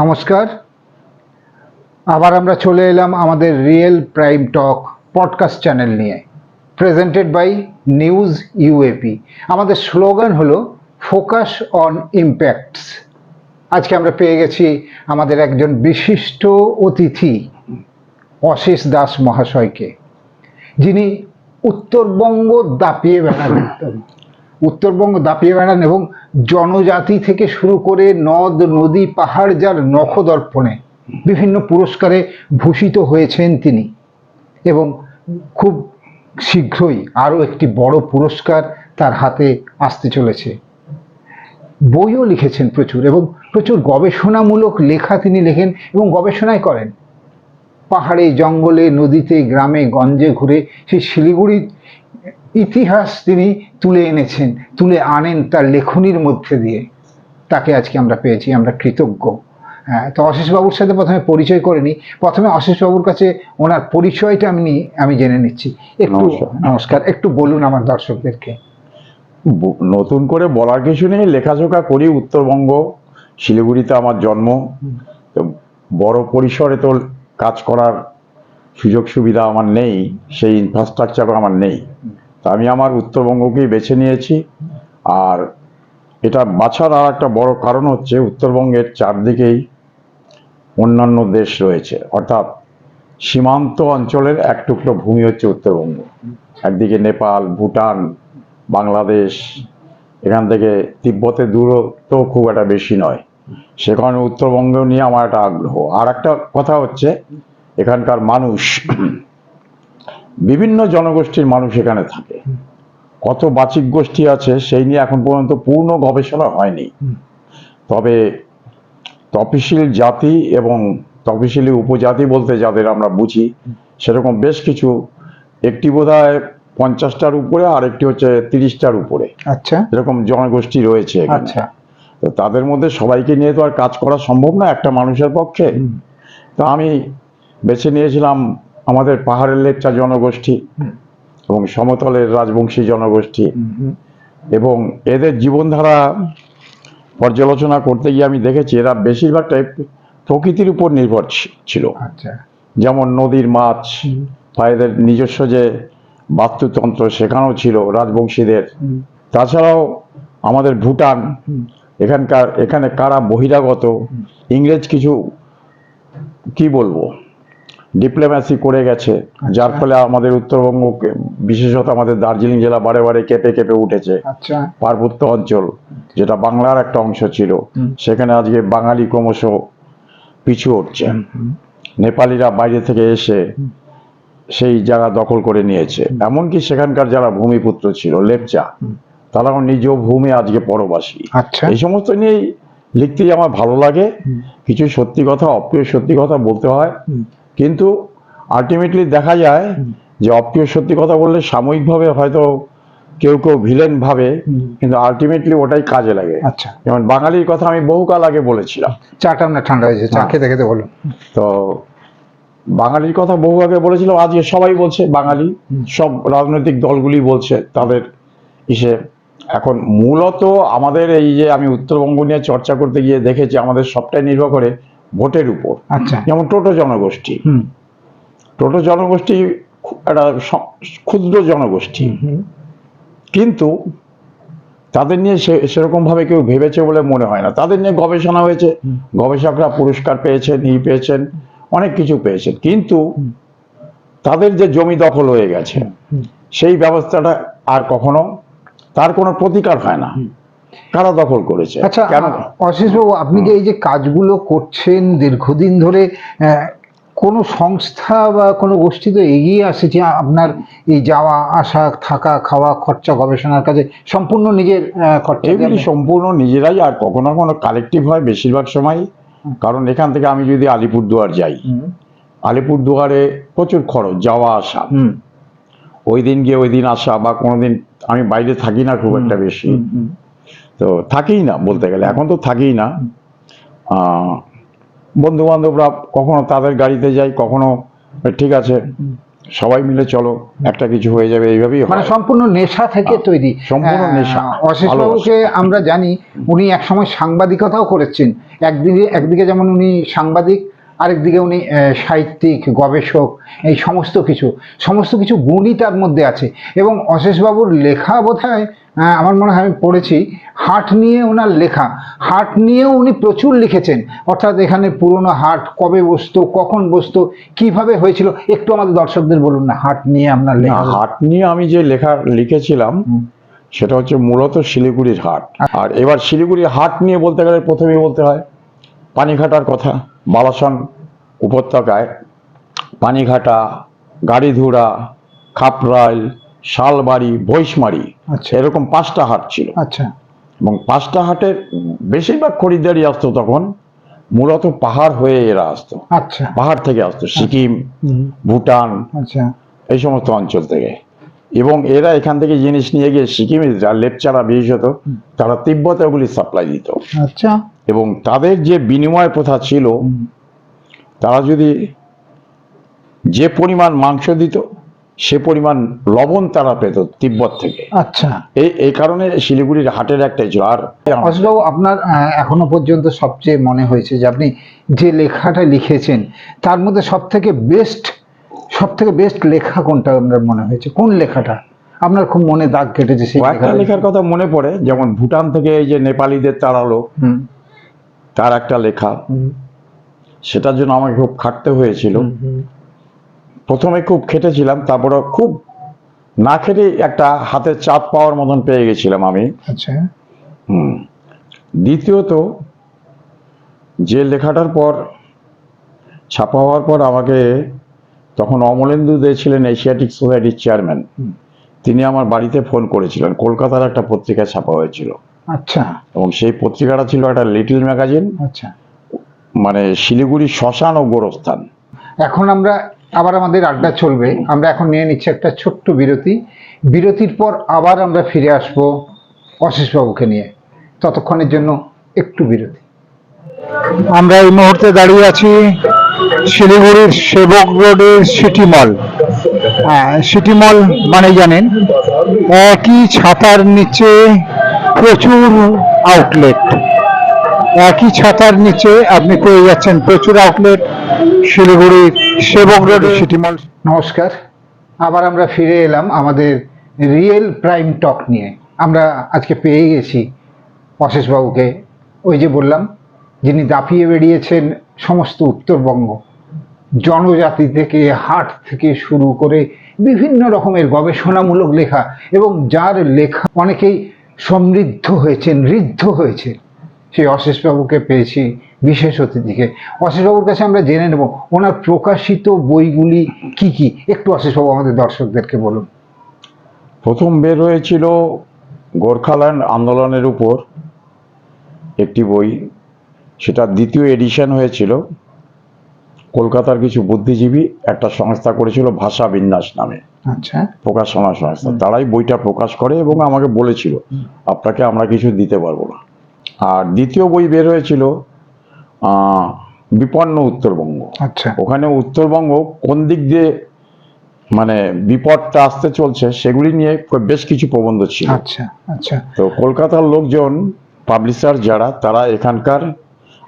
নমস্কার। আবার আমরা চলে এলাম আমাদের real prime talk podcast channel নিয়ে প্রেজেন্টেড বাই নিউজ ইউএপি আমাদের স্লোগান হলো ফোকাস অন ইম্প্যাক্টস আজকে আমরা পেয়ে গেছি আমাদের একজন বিশিষ্ট অতিথি অশেষ দাস মহাশয়কে, যিনি উত্তরবঙ্গ দাপিয়ে একদম। উত্তরবঙ্গ দাপিয়ে বেড়ান এবং জনজাতি থেকে শুরু করে নদ, নদী, পাহাড় যার নখদর্পণে বিভিন্ন পুরস্কারে ভূষিত হয়েছেন তিনি। এবং খুব শীঘ্রই আরও একটি বড় পুরস্কার তার হাতে আসতে চলেছে। বইও লিখেছেন প্রচুর এবং প্রচুর গবেষণামূলক লেখা তিনি লেখেন এবং গবেষণায় করেন। পাহাড়ে, জঙ্গলে, নদীতে, গ্রামে, গঞ্জে ঘুরে সেই শিলিগুড়ির ইতিহাস তিনি তুলে এনেছেন তুলে আনেন তার লেখনির মধ্যে দিয়ে। তাকে আজকে আমরা পেয়েছি আমরা কৃতজ্ঞ। হ্যাঁ তো অশেষবাবুর সাথে প্রথমে পরিচয় করে নিই। প্রথমে অশেষবাবুর কাছে ওনার পরিচয়টা আমি নি- আমি জেনে নিচ্ছি। একটু নমস্কার। একটু বলুন আমার দর্শকদেরকে। নতুন করে বলার কিছু নেই লেখাজোখা করি উত্তরবঙ্গ শিলিগুড়িতে আমার জন্ম। তো বড় পরিসরে তো কাজ করার সুযোগ সুবিধা আমার নেই সেই ইনফ্রাস্ট্রাকচারও আমার নেই। আমি আমার উত্তরবঙ্গকেই বেছে নিয়েছি। আর এটা বাছার আর একটা বড় কারণ হচ্ছে উত্তরবঙ্গের চারদিকেই অন্যান্য দেশ রয়েছে। অর্থাৎ সীমান্ত অঞ্চলের এক টুকরো ভূমি হচ্ছে উত্তরবঙ্গ। একদিকে নেপাল, ভুটান, বাংলাদেশ, এখান থেকে তিব্বতের দূরত্ব খুব একটা বেশি নয়। সে কারণে উত্তরবঙ্গ নিয়ে আমার একটা আগ্রহ। আর একটা কথা হচ্ছে, এখানকার মানুষ বিভিন্ন জনগোষ্ঠীর মানুষ এখানে থাকে। কত বাচিক গোষ্ঠী আছে সেই নিয়ে এখন পর্যন্ত পূর্ণ গবেষণা হয়নি। তবে তপশিল জাতি এবং তপশিলি উপজাতি বলতে যাদের আমরা বুঝি সেরকম বেশ কিছু। একটি বোধ হয় পঞ্চাশটার উপরে আর একটি হচ্ছে তিরিশটার উপরে। আচ্ছা। এরকম জনগোষ্ঠী রয়েছে আচ্ছা। তো তাদের মধ্যে সবাইকে নিয়ে তো আর কাজ করা সম্ভব না একটা মানুষের পক্ষে। তো আমি বেছে নিয়েছিলাম আমাদের পাহাড়ের লেকচা জনগোষ্ঠী এবং সমতলের রাজবংশী জনগোষ্ঠী। এবং এদের জীবনধারা পর্যালোচনা করতে গিয়ে আমি দেখেছি এরা বেশিরভাগটাই প্রকৃতির উপর নির্ভর ছিল। আচ্ছা। যেমন নদীর মাছ বা এদের নিজস্ব যে বাস্তুতন্ত্র সেখানেও ছিল রাজবংশীদের। তাছাড়াও আমাদের ভুটান এখানকার এখানে কারা বহিরাগত ইংরেজ কিছু কি বলব? ডিপ্লোম্যাসি করে গেছে যার ফলে আমাদের উত্তরবঙ্গ বিশেষত আমাদের দার্জিলিং জেলা বারে বারে কেঁপে কেঁপে উঠেছে। আচ্ছা। পার্বত্য অঞ্চল যেটা বাংলার একটা অংশ ছিল। সেখানে আজকে বাঙালি ক্রমশ পিছু উঠছে নেপালিরা বাইরে থেকে এসে সেই জায়গা দখল করে নিয়েছে। এমনকি সেখানকার যারা ভূমিপুত্র ছিল লেপচা। তারাও নিজ ভূমি আজকে পরবাসী। আচ্ছা। এই সমস্ত নিয়েই লিখতেই আমার ভালো লাগে। কিছু সত্যি কথা অপ্রিয় সত্যি কথা বলতে হয়। কিন্তু আলটিমেটলি দেখা যায় যে অপ্রিয় সত্যি কথা বললে সাময়িকভাবে হয়তো কেউ কেউ ভিলেন ভাবে কিন্তু আলটিমেটলি ওটাই কাজে লাগে। আচ্ছা। যেমন বাঙালির কথা আমি বহুকাল আগে বলেছিলাম। চাটা না ঠান্ডা হয়েছে চা হ্যাঁ। খেতে খেতে বলুন। তো বাঙালির কথা বহু আগে বলেছিলাম আজকে সবাই বলছে বাঙালি সব রাজনৈতিক দলগুলি বলছে তাদের ইসে এখন মূলত আমাদের এই যে আমি উত্তরবঙ্গ নিয়ে চর্চা করতে গিয়ে দেখেছি আমাদের সবটাই নির্ভর করে ভোটের উপর। আচ্ছা। যেমন টোটো জনগোষ্ঠী। হুম। টোটো জনগোষ্ঠী একটা ক্ষুদ্র জনগোষ্ঠী। কিন্তু তাদের নিয়ে সে সেরকমভাবে কেউ ভেবেছে বলে মনে হয় না। তাদের নিয়ে গবেষণা হয়েছে। গবেষকরা পুরস্কার পেয়েছেন ই পেয়েছেন অনেক কিছু পেয়েছেন। কিন্তু তাদের যে জমি দখল হয়ে গেছে সেই ব্যবস্থাটা আর কখনো তার কোনো প্রতিকার হয় না। কারা দখল করেছে। আচ্ছা কেন? অশিসবাবু আপনি যে এই যে কাজগুলো করছেন দীর্ঘদিন ধরে কোনো সংস্থা বা কোনো গোষ্ঠী তো এগিয়ে আসে যে আপনার এই যাওয়া আসা থাকা খাওয়া খরচা গবেষণার কাজে সম্পূর্ণ নিজের খরচা এগুলি সম্পূর্ণ নিজেরাই আর কখনো কখনো কালেকটিভ হয় বেশিরভাগ সময় কারণ এখান থেকে আমি যদি আলিপুরদুয়ার যাই আলিপুরদুয়ারে প্রচুর খরচ যাওয়া আসা। ওই দিন গিয়ে ওই দিন আসা বা কোনোদিন আমি বাইরে থাকি না খুব একটা বেশি। তো থাকেই না বলতে গেলে। এখন তো থাকেই না। বন্ধু বান্ধবরা কখনো তাদের গাড়িতে যাই কখনো ঠিক আছে সবাই মিলে চলো একটা কিছু হয়ে যাবে এইভাবেই মানে সম্পূর্ণ নেশা থেকে হ্যাঁ, তৈরি। সম্পূর্ণ নেশা, অশেষ ভালোবাসা। আমরা জানি উনি একসময় সাংবাদিকতাও করেছেন। একদিকে একদিকে যেমন উনি সাংবাদিক আরেকদিকে উনি সাহিত্যিক গবেষক এই সমস্ত কিছু সমস্ত কিছু গুণই তার মধ্যে আছে। এবং অশেষবাবুর লেখা বোধহয় আহ, আমার মনে হয় আমি পড়েছি হাট নিয়ে ওনার লেখা। হাট নিয়েও উনি প্রচুর লিখেছেন। অর্থাৎ এখানে পুরনো হাট কবে বসতো কখন বসতো কীভাবে হয়েছিল একটু আমাদের দর্শকদের বলুন না হাট নিয়ে আপনার লেখা। হাট নিয়ে আমি যে লেখা লিখেছিলাম সেটা হচ্ছে মূলত শিলিগুড়ির হাট। আর এবার শিলিগুড়ির হাট নিয়ে বলতে গেলে প্রথমেই বলতে হয় পানিঘাটার কথা। বালাসন উপত্যকায় পানিঘাটা গাড়িধুরা খাপরাইল শালবাড়ি বৈশমারি আচ্ছা। এরকম পাঁচটা হাট ছিল। আচ্ছা। এবং পাঁচটা হাটের বেশিরভাগ খরিদ্দারি আসতো তখন। মূলত পাহাড় হয়ে এরা আসতো। আচ্ছা। পাহাড় থেকে আসতো। সিকিম ভুটান আচ্ছা। এই সমস্ত অঞ্চল থেকে। এবং এরা এখান থেকে জিনিস নিয়ে গিয়ে সিকিমে যা লেপচারা বিশেষত তারা তিব্বতে ওগুলি সাপ্লাই দিত। আচ্ছা। এবং তাদের যে বিনিময় প্রথা ছিল তারা যদি যে পরিমাণ মাংস দিত সে পরিমাণ লবণ তারা পেত তিব্বত থেকে। আচ্ছা। এই এই কারণে শিলিগুড়ির হাটের একটাই ছিল। আর অসবাবু আপনার এখনও পর্যন্ত সবচেয়ে মনে হয়েছে যে আপনি যে লেখাটা লিখেছেন তার মধ্যে সব থেকে বেস্ট সব থেকে বেস্ট লেখা কোনটা আপনার মনে হয়েছে? কোন লেখাটা? আপনার খুব মনে দাগ কেটেছে সেই কয়েকটা লেখার কথা মনে পড়ে যেমন ভুটান থেকে এই যে নেপালিদের তাড়ালো তার একটা লেখা। সেটার জন্য আমাকে খুব খাটতে হয়েছিল। প্রথমে খুব খেটেছিলাম তারপরে খুব না খেটে একটা হাতের চাপ পাওয়ার মতন পেয়ে গেছিলাম আমি। আচ্ছা। হুম। দ্বিতীয়ত যে লেখাটার পর ছাপা হওয়ার পর আমাকে তখন অমলেন্দু দে ছিলেন এশিয়াটিক সোসাইটির চেয়ারম্যান। তিনি আমার বাড়িতে ফোন করেছিলেন। কলকাতার একটা পত্রিকা ছাপা হয়েছিল। আচ্ছা। এবং সেই পত্রিকাটা ছিল একটা লিটল ম্যাগাজিন। আচ্ছা। মানে শিলিগুড়ি শ্মশান ও গোরস্থান। এখন আমরা আবার আমাদের আড্ডা চলবে। আমরা এখন নিয়ে নিচ্ছি একটা ছোট্ট বিরতি। বিরতির পর আবার আমরা ফিরে আসব অশেষবাবুকে নিয়ে। ততক্ষণের জন্য একটু বিরতি। আমরা এই মুহূর্তে দাঁড়িয়ে আছি শিলিগুড়ির সেবক রোডের সিটি মল। হ্যাঁ সিটি মল মানে জানেন, একই ছাতার নিচে প্রচুর আউটলেট একই ছাতার নিচে আপনি পেয়ে যাচ্ছেন প্রচুর আউটলেট শিলিগুড়ির সেবক রোড সিটি মল। নমস্কার। আবার আমরা ফিরে এলাম আমাদের রিয়েল প্রাইম টক নিয়ে। আমরা আজকে পেয়ে গেছি অশেষবাবুকে ওই যে বললাম, যিনি দাপিয়ে বেরিয়েছেন সমস্ত উত্তরবঙ্গ, জনজাতি থেকে, হাট থেকে শুরু করে বিভিন্ন রকমের গবেষণামূলক লেখা এবং যার লেখা অনেকেই সমৃদ্ধ হয়েছেন, ঋদ্ধ হয়েছে সেই অশেষবাবুকে পেয়েছি বিশেষ অতিথিকে। অশেষবাবুর কাছে আমরা জেনে নেব, ওনার প্রকাশিত বইগুলি কি কি? একটু অশেষবাবু আমাদের দর্শকদেরকে বলুন। প্রথম বের হয়েছিল গোর্খাল্যান্ড আন্দোলনের উপর একটি বই। সেটা দ্বিতীয় এডিশন হয়েছিল। কলকাতার কিছু বুদ্ধিজীবী একটা সংস্থা করেছিল ভাষা বিন্যাস নামে। আচ্ছা। প্রকাশনা সংস্থা। তারাই বইটা প্রকাশ করে এবং আমাকে বলেছিল আপনাকে আমরা কিছু দিতে পারব না। আর দ্বিতীয় বই বের হয়েছিল বিপন্ন উত্তরবঙ্গ। আচ্ছা। ওখানে উত্তরবঙ্গ কোন দিক দিয়ে মানে বিপদটা আসতে চলছে সেগুলি নিয়ে বেশ কিছু প্রবন্ধ ছিল। আচ্ছা আচ্ছা। তো কলকাতার লোকজন পাবলিশার যারা তারা এখানকার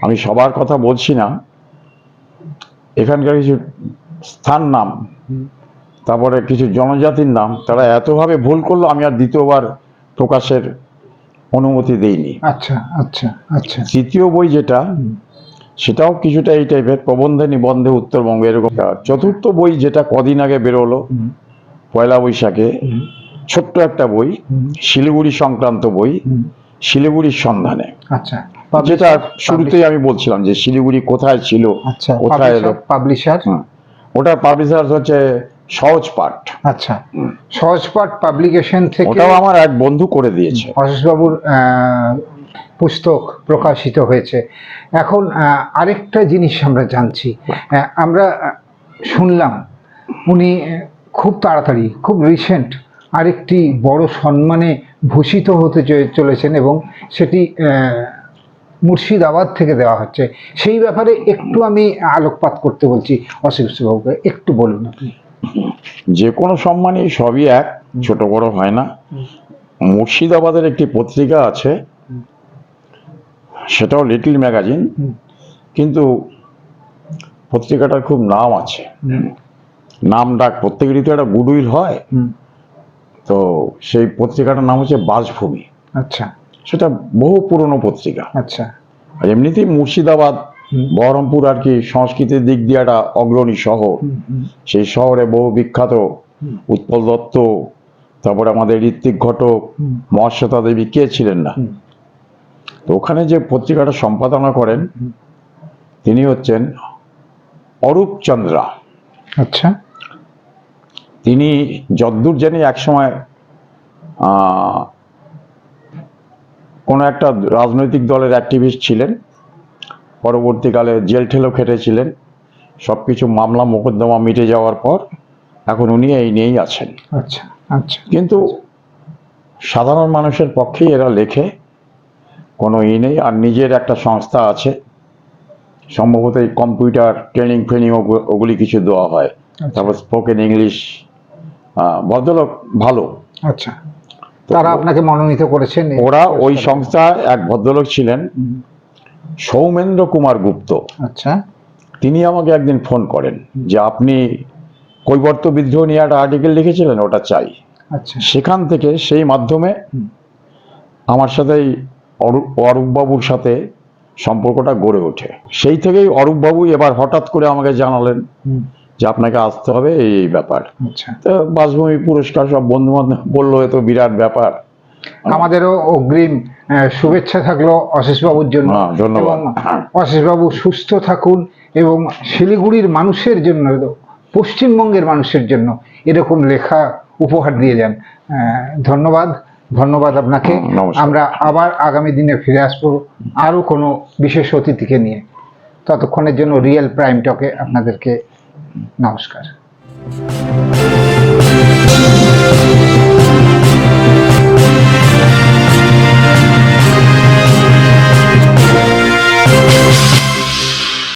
আমি সবার কথা বলছি না। এখানকার কিছু স্থান নাম তারপরে কিছু জনজাতির নাম তারা এতভাবে ভুল করল আমি আর দ্বিতীয়বার প্রকাশের অনুমতি দেইনি। আচ্ছা আচ্ছা আচ্ছা। তৃতীয় বই যেটা সেটাও কিছুটা এই টাইপের প্রবন্ধে নিবন্ধে উত্তরবঙ্গ এরকম। চতুর্থ বই যেটা কদিন আগে বেরোলো পয়লা বৈশাখে ছোট্ট একটা বই শিলিগুড়ি সংক্রান্ত বই শিলিগুড়ির সন্ধানে। আচ্ছা। যেটা শুরুতেই আমি বলছিলাম যে শিলিগুড়ি কোথায় ছিল আচ্ছা কোথায় এলো। পাবলিশার ওটা পাবলিশার হচ্ছে সহজ পাঠ। আচ্ছা সহজপাঠ পাবলিকেশন থেকে ওটাও আমার এক বন্ধু করে দিয়েছে। অশেষবাবুর পুস্তক প্রকাশিত হয়েছে। এখন আরেকটা জিনিস আমরা জানছি। আহ, আমরা শুনলাম উনি খুব তাড়াতাড়ি খুব রিসেন্ট আরেকটি বড় সম্মানে ভূষিত হতে চলেছেন এবং সেটি মুর্শিদাবাদ থেকে দেওয়া হচ্ছে। সেই ব্যাপারে একটু আমি আলোকপাত করতে বলছি অশিক্ষবাবুকে একটু বলুন আপনি। যে কোনো সম্মানই সবই এক ছোট বড় হয় না। মুর্শিদাবাদের একটি পত্রিকা আছে সেটাও লিটল ম্যাগাজিন কিন্তু পত্রিকাটার খুব নাম আছে। নাম ডাক প্রত্যেকেরই তো একটা গুডউইল হয়। তো সেই পত্রিকাটার নাম হচ্ছে বাসভূমি আচ্ছা। সেটা বহু পুরনো পত্রিকা। আচ্ছা। আর এমনিতেই মুর্শিদাবাদ বহরমপুর আর কি সংস্কৃতির দিক দিয়ে একটা অগ্রণী শহর। সেই শহরে বহু বিখ্যাত উৎপল দত্ত তারপরে আমাদের ঋত্বিক ঘটক। মহাশ্বেতা দেবী কে ছিলেন না? তো ওখানে যে পত্রিকাটা সম্পাদনা করেন তিনি হচ্ছেন অরূপ চন্দ্রা। আচ্ছা। তিনি যদ্দূর জানি একসময় আহ, কোনো একটা রাজনৈতিক দলের অ্যাক্টিভিস্ট ছিলেন পরবর্তীকালে জেল ঠেলও খেটেছিলেন সব কিছু মামলা মোকদ্দমা মিটে যাওয়ার পর এখন উনি এই নিয়েই আছেন। আচ্ছা আচ্ছা। কিন্তু সাধারণ মানুষের পক্ষেই এরা লেখে কোনো ই নেই আর নিজের একটা সংস্থা আছে সম্ভবত এই কম্পিউটার ট্রেনিং ফ্রেনিং ওগুলি কিছু দেওয়া হয়। তারপর স্পোকেন ইংলিশ ভদ্রলোক ভালো। আচ্ছা। তারা আপনাকে মনোনীত করেছেন। ওরা ওই। সংস্থায় এক ভদ্রলোক ছিলেন সৌমেন্দ্র কুমার গুপ্ত। আচ্ছা। তিনি আমাকে একদিন ফোন করেন যে আপনি কৈবর্ত বিদ্রোহ নিয়ে একটা আর্টিকেল লিখেছিলেন ওটা চাই। আচ্ছা। সেখান থেকে সেই মাধ্যমে আমার সাথে অরূপ অরূপবাবুর সাথে সম্পর্কটা গড়ে ওঠে। সেই থেকেই অরূপবাবু এবার হঠাৎ করে আমাকে জানালেন যে আপনাকে আসতে হবে এই এই ব্যাপার। আচ্ছা। তো বাসভূমি পুরস্কার সব বন্ধু বান্ধব বলল এ তো বিরাট ব্যাপার। আমাদেরও অগ্রিম শুভেচ্ছা থাকল অশেষ বাবুর জন্য। হ্যাঁ, ধন্যবাদ। অশেষ বাবু সুস্থ থাকুন এবং শিলিগুড়ির মানুষের জন্য পশ্চিমবঙ্গের মানুষের জন্য এরকম লেখা উপহার দিয়ে যান। ধন্যবাদ ধন্যবাদ আপনাকে। আমরা আবার আগামী দিনে ফিরে আসব আরও কোনো বিশেষ অতিথিকে নিয়ে। ততক্ষণের জন্য রিয়েল প্রাইম টকে আপনাদেরকে নমস্কার।